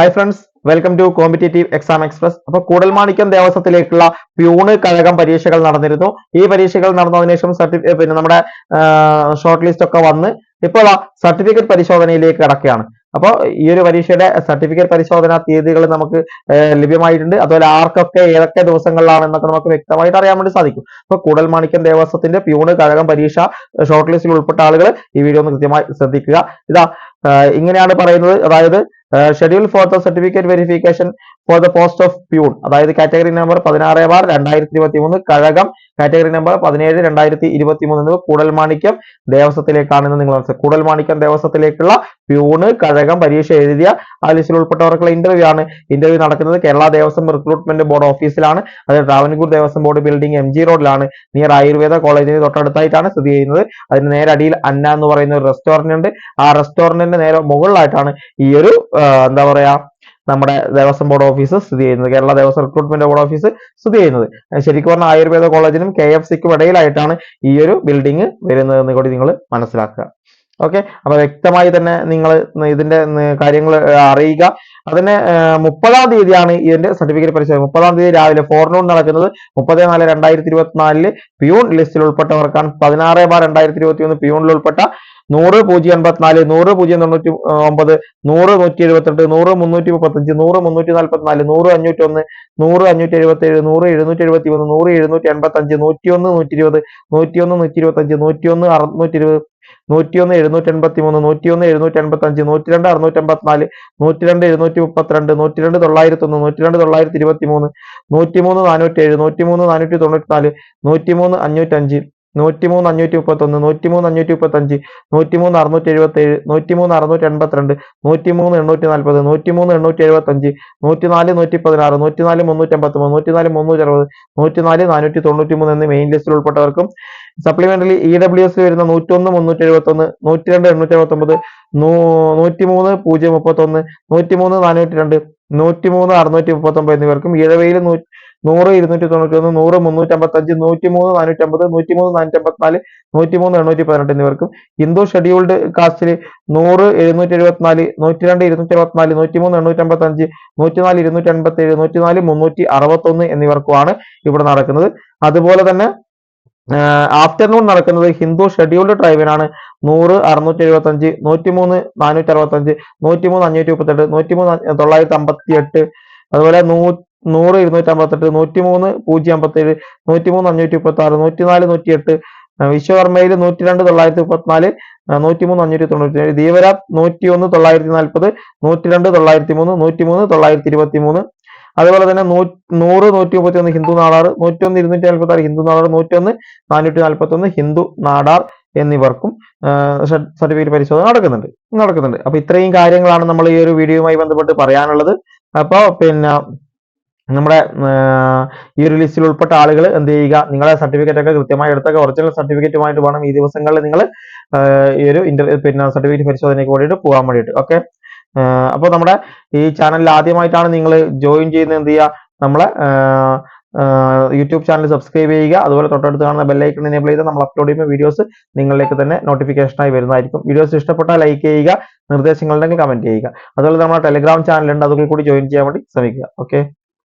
Hi friends welcome to competitive exam express അപ്പൊ കൂടൽമാണിക്യം ദേവസ്വത്തിലേക്കുള്ള peon Kazhagam പരീക്ഷകൾ നടന്നിരുന്നു. ഈ പരീക്ഷകൾ നടന്നതിന് ശേഷം സർട്ടിഫിക്കറ്റ് പിന്നെ നമ്മുടെ ഷോർട്ട് ലിസ്റ്റ് ഒക്കെ വന്ന് ഇപ്പോൾ സർട്ടിഫിക്കറ്റ് പരിശോധനയിലേക്ക് കിടക്കുകയാണ്. അപ്പോൾ ഈ ഒരു പരീക്ഷയുടെ സർട്ടിഫിക്കറ്റ് പരിശോധന തീയതികൾ നമുക്ക് ലഭ്യമായിട്ടുണ്ട്. അതുപോലെ ആർക്കൊക്കെ ഏതൊക്കെ ദിവസങ്ങളിലാണ് എന്നൊക്കെ നമുക്ക് വ്യക്തമായിട്ട് അറിയാൻ വേണ്ടി സാധിക്കും. അപ്പൊ കൂടൽമാണിക്യം ദേവസ്വത്തിന്റെ പ്യൂണ് കഴകം പരീക്ഷ ഷോർട്ട് ലിസ്റ്റിൽ ഉൾപ്പെട്ട ആളുകൾ ഈ വീഡിയോ ഒന്ന് കൃത്യമായി ശ്രദ്ധിക്കുക. ഇതാ ഇങ്ങനെയാണ് പറയുന്നത്. അതായത് schedule for the certificate verification for the post of peon അതായത് കാറ്റഗറി നമ്പർ പതിനാറ് ബാർ രണ്ടായിരത്തി ഇരുപത്തി മൂന്ന് കഴകം കാറ്റഗറി നമ്പർ പതിനേഴ് രണ്ടായിരത്തി ഇരുപത്തി മൂന്ന് എന്നിവ കൂടൽമാണിക്യം ദേവസ്വത്തിലേക്കാണെന്ന് നിങ്ങൾ മനസ്സിലാക്കുക കൂടൽമാണിക്യം ദേവസ്വത്തിലേക്കുള്ള പ്യൂണ് കഴകം പരീക്ഷ എഴുതിയ ആ ലിസ്റ്റിൽ ഉൾപ്പെട്ടവർക്കുള്ള ഇന്റർവ്യൂ ആണ്. ഇന്റർവ്യൂ നടക്കുന്നത് കേരള ദേവസ്വം റിക്രൂട്ട്മെന്റ് ബോർഡ് ഓഫീസിലാണ് അത് Travancore Devaswom board building M G റോഡിലാണ് നിയർ ആയുർവേദ കോളേജിന് തൊട്ടടുത്തായിട്ടാണ് സ്ഥിതി ചെയ്യുന്നത്. അതിന് നേരെ അടിയിൽ അന്ന എന്ന് പറയുന്ന ഒരു റെസ്റ്റോറന്റ് ഉണ്ട്. ആ റെസ്റ്റോറന്റിന്റെ നേരെ മുകളിലായിട്ടാണ് ഈ ഒരു എന്താ പറയാ നമ്മുടെ ദേവസ്വം ബോർഡ് ഓഫീസ് സ്ഥിതി ചെയ്യുന്നത്. Kerala Devaswom recruitment board office സ്ഥിതി ചെയ്യുന്നത്. ശരിക്കും പറഞ്ഞാൽ ആയുർവേദ കോളേജിനും കെ എഫ് സിക്കും ഇടയിലായിട്ടാണ് ഈ ഒരു ബിൽഡിംഗ് വരുന്നതെന്ന് കൂടി നിങ്ങൾ മനസ്സിലാക്കുക. ഓക്കെ? അപ്പൊ വ്യക്തമായി തന്നെ നിങ്ങൾ ഇതിന്റെ കാര്യങ്ങൾ അറിയുക. അതിന് മുപ്പതാം തീയതിയാണ് ഇതിന്റെ സർട്ടിഫിക്കറ്റ് പരിശോധന. മുപ്പതാം തീയതി രാവിലെ ഫോർനൂൺ നടക്കുന്നത് മുപ്പത് നാല് രണ്ടായിരത്തി ഇരുപത്തിനാലിൽ പ്യൂൺ ലിസ്റ്റിൽ ഉൾപ്പെട്ടവർക്കാണ്. പതിനാറ് ബാർ രണ്ടായിരത്തി ഇരുപത്തി ഒന്ന് പ്യൂണിൽ ഉൾപ്പെട്ട നൂറ് പൂജ്യം എൺപത്തിനാല് നൂറ് പൂജ്യം തൊണ്ണൂറ്റി ഒമ്പത് നൂറ് നൂറ്റി എഴുപത്തെട്ട് നൂറ് മുന്നൂറ്റി മുപ്പത്തഞ്ച് നൂറ് മുന്നൂറ്റി നാല്പത്തിനാല് നൂറ് അഞ്ഞൂറ്റി ഒന്ന് നൂറ് അഞ്ഞൂറ്റി എഴുപത്തി ഏഴ് നൂറ് എഴുന്നൂറ്റി എഴുപത്തി മൂന്ന് നൂറ് എഴുന്നൂറ്റി എൺപത്തഞ്ച് നൂറ്റി ഒന്ന് നൂറ്റി ഇരുപത് നൂറ്റി ഒന്ന് നൂറ്റി ഇരുപത്തഞ്ച് നൂറ്റി ഒന്ന് അറുന്നൂറ്റി ഇരുപത് നൂറ്റിയൊന്ന് എഴുന്നൂറ്റി എൺപത്തി മൂന്ന് നൂറ്റിയൊന്ന് എഴുന്നൂറ്റി എൺപത്തി അഞ്ച് നൂറ്റി രണ്ട് അറുന്നൂറ്റി എൺപത്തിനാല് നൂറ്റി രണ്ട് എഴുന്നൂറ്റി മുപ്പത്തിരണ്ട് നൂറ്റി രണ്ട് തൊള്ളായിരത്തി ഒന്ന് നൂറ്റി രണ്ട് തൊള്ളായിരത്തി ഇരുപത്തി മൂന്ന് നൂറ്റി മൂന്ന് നാനൂറ്റി ഏഴ് നൂറ്റി മൂന്ന് നാനൂറ്റി തൊണ്ണൂറ്റി നാല് നൂറ്റി മൂന്ന് അഞ്ഞൂറ്റഞ്ച്. നൂറ്റിമൂന്ന് അഞ്ഞൂറ്റി മുപ്പത്തൊന്ന് നൂറ്റിമൂന്ന് അഞ്ഞൂറ്റി മുപ്പത്തഞ്ച് നൂറ്റിമൂന്ന് അറുന്നൂറ്റി എഴുപത്തി ഏഴ് നൂറ്റിമൂന്ന് അറുന്നൂറ്റി എൺപത്തിരണ്ട് നൂറ്റിമൂന്ന് എണ്ണൂറ്റി നാൽപ്പത് നൂറ്റിമൂന്ന് എണ്ണൂറ്റി എഴുപത്തഞ്ച് നൂറ്റിനാല് നൂറ്റി പതിനാറ് നൂറ്റിനാല് മുന്നൂറ്റി അമ്പത്തി മൂന്ന് നൂറ്റിനാല് മുന്നൂറ്റി അറുപത് നൂറ്റിനാല് നാനൂറ്റി തൊണ്ണൂറ്റി മൂന്ന് എന്നീ മെയിൻ ലിസ്റ്റിൽ ഉൾപ്പെട്ടവർക്കും സപ്ലിമെന്ററി ഇ ഡബ്ല്യു എസ് വരുന്ന നൂറ്റൊന്ന് മുന്നൂറ്റി എഴുപത്തി ഒന്ന് നൂറ്റി രണ്ട് എണ്ണൂറ്റി അറുപത്തൊമ്പത് നൂറ്റിമൂന്ന് പൂജ്യം മുപ്പത്തൊന്ന് നൂറ്റിമൂന്ന് നാനൂറ്റി രണ്ട് നൂറ്റിമൂന്ന് അറുന്നൂറ്റി മുപ്പത്തൊമ്പത് എന്നിവർക്കും ഇഴവയിൽ നൂറ് ഇരുന്നൂറ്റി തൊണ്ണൂറ്റി ഒന്ന് നൂറ് മുന്നൂറ്റി നൂറ്റിമൂന്ന് നൂറ്റി മൂന്ന് നാനൂറ്റി അമ്പത് നൂറ്റി മൂന്ന് നാനൂറ്റി അമ്പത്തിനാല് നൂറ്റി മൂന്ന് എണ്ണൂറ്റി പതിനെട്ട് എന്നിവർക്കും ഹിന്ദു ഷെഡ്യൂൾഡ് കാസ്റ്റിൽ നൂറ് എഴുന്നൂറ്റി എഴുപത്തിനാല് നൂറ്റി രണ്ട് ഇരുന്നൂറ്റി അറുപത്തിനാല് നൂറ്റി മൂന്ന് എണ്ണൂറ്റി അമ്പത്തഞ്ച് നൂറ്റിനാല് ഇരുന്നൂറ്റി എൺപത്തി ഏഴ് നൂറ്റിനാല് മുന്നൂറ്റി അറുപത്തൊന്ന് എന്നിവർക്കുമാണ് ഇവിടെ നടക്കുന്നത്. അതുപോലെ തന്നെ ആഫ്റ്റർനൂൺ നടക്കുന്നത് ഹിന്ദു ഷെഡ്യൂൾഡ് ട്രൈബിനാണ്. നൂറ് അറുന്നൂറ്റി എഴുപത്തി അഞ്ച് നൂറ്റിമൂന്ന് നാനൂറ്റി അറുപത്തി അഞ്ച് നൂറ്റിമൂന്ന് അഞ്ഞൂറ്റി മുപ്പത്തെട്ട് നൂറ്റിമൂന്ന് തൊള്ളായിരത്തി അമ്പത്തി എട്ട് അതുപോലെ നൂ നൂറ് ഇരുന്നൂറ്റി അമ്പത്തെട്ട് നൂറ്റിമൂന്ന് പൂജ്യം അമ്പത്തേഴ് നൂറ്റിമൂന്ന് അഞ്ഞൂറ്റി മുപ്പത്തി ആറ് നൂറ്റിനാല് നൂറ്റി എട്ട് വിശ്വകർമ്മയിൽ നൂറ്റി രണ്ട് തൊള്ളായിരത്തി മുപ്പത്തിനാല് നൂറ്റി മൂന്ന് അഞ്ഞൂറ്റി തൊണ്ണൂറ്റി ഏഴ് ദീവരാത് നൂറ്റി ഒന്ന് തൊള്ളായിരത്തി നാൽപ്പത് നൂറ്റി രണ്ട് തൊള്ളായിരത്തി മൂന്ന് നൂറ്റി മൂന്ന് തൊള്ളായിരത്തി ഇരുപത്തി മൂന്ന് അതുപോലെ തന്നെ നൂറ് നൂറ്റി മുപ്പത്തി ഒന്ന് ഹിന്ദു നാടാർ നൂറ്റി ഒന്ന് ഇരുന്നൂറ്റി നാൽപ്പത്തി ആറ് ഹിന്ദു നാടാർ നൂറ്റി ഒന്ന് നാനൂറ്റി നാൽപ്പത്തി ഒന്ന് ഹിന്ദു നാടാർ എന്നിവർക്കും സർട്ടിഫിക്കറ്റ് പരിശോധന നടക്കുന്നുണ്ട് നടക്കുന്നുണ്ട്. അപ്പൊ ഇത്രയും കാര്യങ്ങളാണ് നമ്മൾ ഈ ഒരു വീഡിയോയുമായി ബന്ധപ്പെട്ട് പറയാനുള്ളത്. അപ്പോൾ പിന്നെ നമ്മുടെ ഈ റിലീസിൽ ഉൾപ്പെട്ട ആളുകൾ എന്ത് ചെയ്യുക നിങ്ങളെ സർട്ടിഫിക്കറ്റ് ഒക്കെ കൃത്യമായി എടുത്തൊക്കെ ഒറിജിനൽ സർട്ടിഫിക്കറ്റുമായിട്ട് വേണം ഈ ദിവസങ്ങളിൽ നിങ്ങൾ ഈ ഒരു ഇന്റർ പിന്നെ സർട്ടിഫിക്കറ്റ് പരിശോധനയ്ക്ക് വേണ്ടിയിട്ട് പോകാൻ വേണ്ടിയിട്ട് ഓക്കെ അപ്പോൾ നമ്മുടെ ഈ ചാനലിൽ ആദ്യമായിട്ടാണ് നിങ്ങൾ ജോയിൻ ചെയ്യുന്നത് എന്ത് ചെയ്യുക നമ്മളെ യൂട്യൂബ് ചാനൽ സബ്സ്ക്രൈബ് ചെയ്യുക അതുപോലെ തൊട്ടടുത്ത് കാണുന്ന ബെല്ലൈക്കൺ എനേബിൾ ചെയ്ത് നമ്മൾ അപ്ലോഡ് ചെയ്യുമ്പോൾ വീഡിയോസ് നിങ്ങളിലേക്ക് തന്നെ നോട്ടിഫിക്കേഷനായി വരുന്നതായിരിക്കും. വീഡിയോസ് ഇഷ്ടപ്പെട്ടാൽ ലൈക്ക് ചെയ്യുക നിർദ്ദേശങ്ങളുണ്ടെങ്കിൽ കമന്റ് ചെയ്യുക. അതുപോലെ നമ്മുടെ ടെലിഗ്രാം ചാനലുണ്ട് അതുകൂടി ജോയിൻ ചെയ്യാൻ വേണ്ടി ശ്രമിക്കുക ഓക്കെ